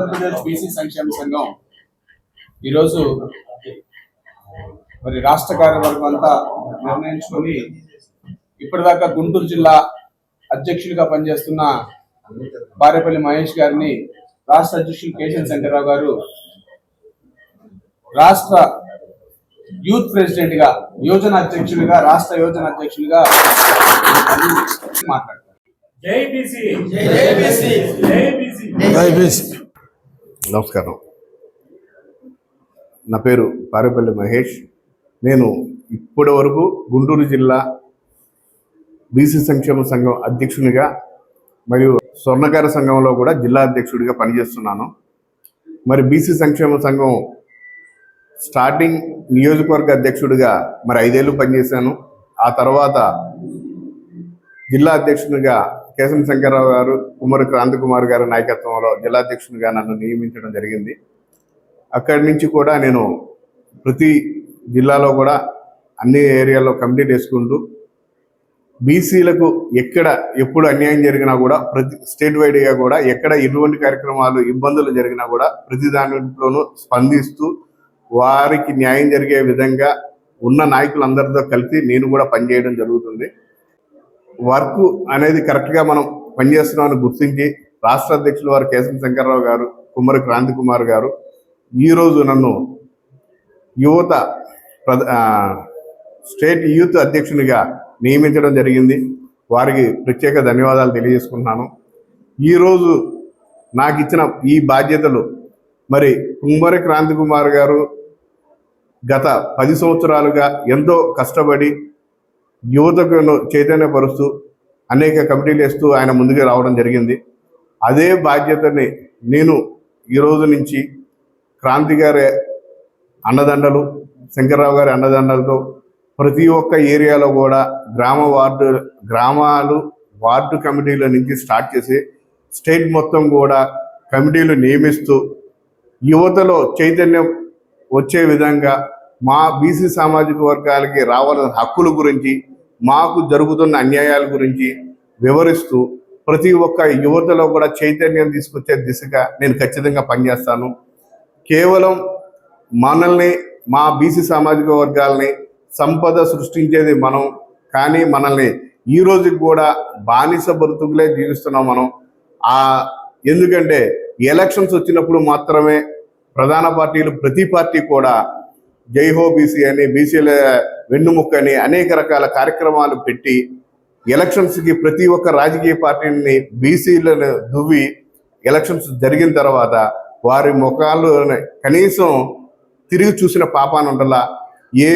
Andhra Pradesh BC సంక్షేమ సంఘం ఈరోజు మరి రాష్ట్ర కార్యవర్గం అంతా నిర్ణయించుకొని ఇప్పటిదాకా గుంటూరు జిల్లా అధ్యక్షుడిగా పనిచేస్తున్న బారేపల్లి మహేష్ గారిని రాష్ట్ర అధ్యక్షులు కేశవ శంకర్రావు గారు రాష్ట్ర యూత్ ప్రెసిడెంట్గా యోజన అధ్యక్షుడిగా రాష్ట్ర యోజన అధ్యక్షుడిగా మాట్లాడతారు. జై బీసీ. జై బీసీ. జై బీసీ. నమస్కారం. నా పేరు పారేపల్లి మహేష్. నేను ఇప్పటి వరకు గుంటూరు జిల్లా బీసీ సంక్షేమ సంఘం అధ్యక్షునిగా మరియు స్వర్ణకార సంఘంలో కూడా జిల్లా అధ్యక్షుడిగా పనిచేస్తున్నాను. మరి బీసీ సంక్షేమ సంఘం స్టార్టింగ్ నియోజకవర్గ అధ్యక్షుడిగా మరి ఐదేళ్ళు పనిచేశాను. ఆ తర్వాత జిల్లా అధ్యక్షునిగా కేశం శంకర్రావు గారు కుమారు క్రాంతి కుమార్ గారి నాయకత్వంలో జిల్లాధ్యక్షునిగా నన్ను నియమించడం జరిగింది. అక్కడి నుంచి కూడా నేను ప్రతి జిల్లాలో కూడా అన్ని ఏరియాలో కంప్లీట్ వేసుకుంటూ బీసీలకు ఎక్కడ ఎప్పుడు అన్యాయం జరిగినా కూడా ప్రతి స్టేట్ వైడ్గా కూడా ఎక్కడ ఎటువంటి కార్యక్రమాలు ఇబ్బందులు జరిగినా కూడా ప్రతి దాంట్లోనూ స్పందిస్తూ వారికి న్యాయం జరిగే విధంగా ఉన్న నాయకులందరితో కలిసి నేను కూడా పనిచేయడం జరుగుతుంది. వర్క్ అనేది కరెక్ట్గా మనం పనిచేస్తున్నామని గుర్తించి రాష్ట్ర అధ్యక్షులు వారు కేశవ శంకర్రావు గారు కుమ్మరి క్రాంతి కుమార్ గారు ఈరోజు నన్ను యువత ప్రధ స్టేట్ యూత్ అధ్యక్షునిగా నియమించడం జరిగింది. వారికి ప్రత్యేక ధన్యవాదాలు తెలియజేసుకుంటున్నాను. ఈరోజు నాకు ఇచ్చిన ఈ బాధ్యతలు మరి కుమ్మరి క్రాంతి కుమార్ గారు గత పది సంవత్సరాలుగా ఎంతో కష్టపడి యువతకు చైతన్యపరుస్తూ అనేక కమిటీలు వేస్తూ ఆయన ముందుకు రావడం జరిగింది. అదే బాధ్యతని నేను ఈ రోజు నుంచి క్రాంతి గారి అన్నదండలు శంకర్రావు గారి అండదండలతో ప్రతి ఒక్క ఏరియాలో కూడా గ్రామ వార్డు గ్రామాలు వార్డు కమిటీల నుంచి స్టార్ట్ చేసి స్టేట్ మొత్తం కూడా కమిటీలు నియమిస్తూ యువతలో చైతన్యం వచ్చే విధంగా మా బీసీ సామాజిక వర్గాలకి రావాల్సిన హక్కుల గురించి మాకు జరుగుతున్న అన్యాయాల గురించి వివరిస్తూ ప్రతి ఒక్క యువతలో కూడా చైతన్యం తీసుకొచ్చే దిశగా నేను ఖచ్చితంగా పనిచేస్తాను. కేవలం మనల్ని మా బీసీ సామాజిక వర్గాల్ని సంపద సృష్టించేది మనం కానీ మనల్ని ఈ రోజుకి కూడా బానిస బ్రతుకులే జీవిస్తున్నాం మనం. ఆ ఎందుకంటే ఎలక్షన్స్ వచ్చినప్పుడు మాత్రమే ప్రధాన పార్టీలు ప్రతి పార్టీ కూడా జై హో బీసీ అని బీసీల వెన్నుముక్క అని అనేక రకాల కార్యక్రమాలు పెట్టి ఎలక్షన్స్కి ప్రతి ఒక్క రాజకీయ పార్టీని బీసీలను దువ్వి ఎలక్షన్స్ జరిగిన తర్వాత వారి ముఖాలు కనీసం తిరిగి చూసిన పాపాను ఉండలా ఏ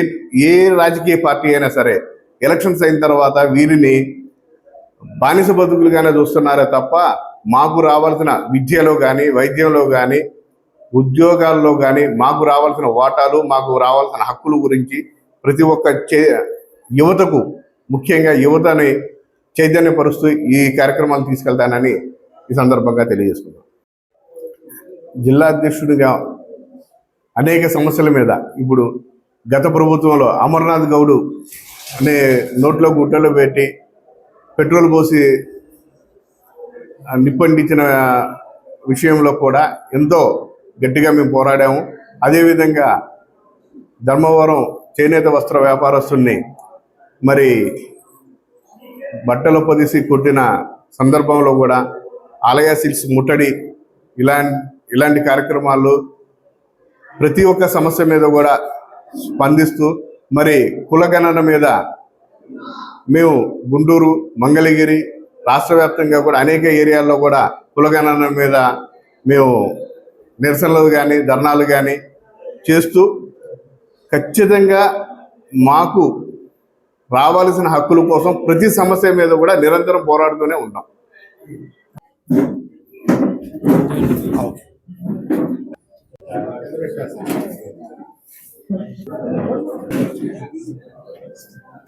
ఏ రాజకీయ పార్టీ అయినా సరే ఎలక్షన్స్ అయిన తర్వాత వీరిని బానిస బతుకులుగానే చూస్తున్నారే తప్ప మాకు రావాల్సిన విద్యలో కానీ వైద్యంలో కానీ ఉద్యోగాల్లో కానీ మాకు రావాల్సిన వాటాలు మాకు రావాల్సిన హక్కుల గురించి ప్రతి ఒక్క చే యువతకు ముఖ్యంగా యువతని చైతన్యపరుస్తూ ఈ కార్యక్రమాలు తీసుకెళ్తానని ఈ సందర్భంగా తెలియజేసుకున్నాం జిల్లా అధ్యక్షుడిగా అనేక సమస్యల మీద ఇప్పుడు గత ప్రభుత్వంలో అమర్నాథ్ గౌడు అనే నోట్లో గుట్టలు పెట్టి పెట్రోల్ పోసి నిప్పండించిన విషయంలో కూడా ఎంతో గట్టిగా మేము పోరాడాము. అదేవిధంగా ధర్మవరం చేనేత వస్త్ర వ్యాపారస్తుల్ని మరి బట్టలు పొదిసి కొట్టిన సందర్భంలో కూడా ఆలయ సిల్స్ ముట్టడి ఇలా ఇలాంటి కార్యక్రమాలు ప్రతి ఒక్క సమస్య మీద కూడా స్పందిస్తూ మరి కులగణన మీద మేము గుంటూరు మంగళగిరి రాష్ట్ర వ్యాప్తంగా కూడా అనేక ఏరియాల్లో కూడా కులగణన మీద మేము నిరసనలు కానీ ధర్నాలు కానీ చేస్తూ ఖచ్చితంగా మాకు రావాల్సిన హక్కుల కోసం ప్రతి సమస్య మీద కూడా నిరంతరం పోరాడుతూనే ఉంటాం Thank you.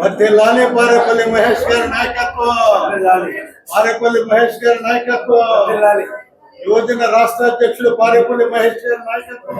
పారేపల్లి మహేష్ గారి నాయకత్వం పారేపల్లి మహేష్ గారి నాయకత్వం యువజన రాష్ట్ర అధ్యక్షులు పారేపల్లి మహేష్ గారి నాయకత్వం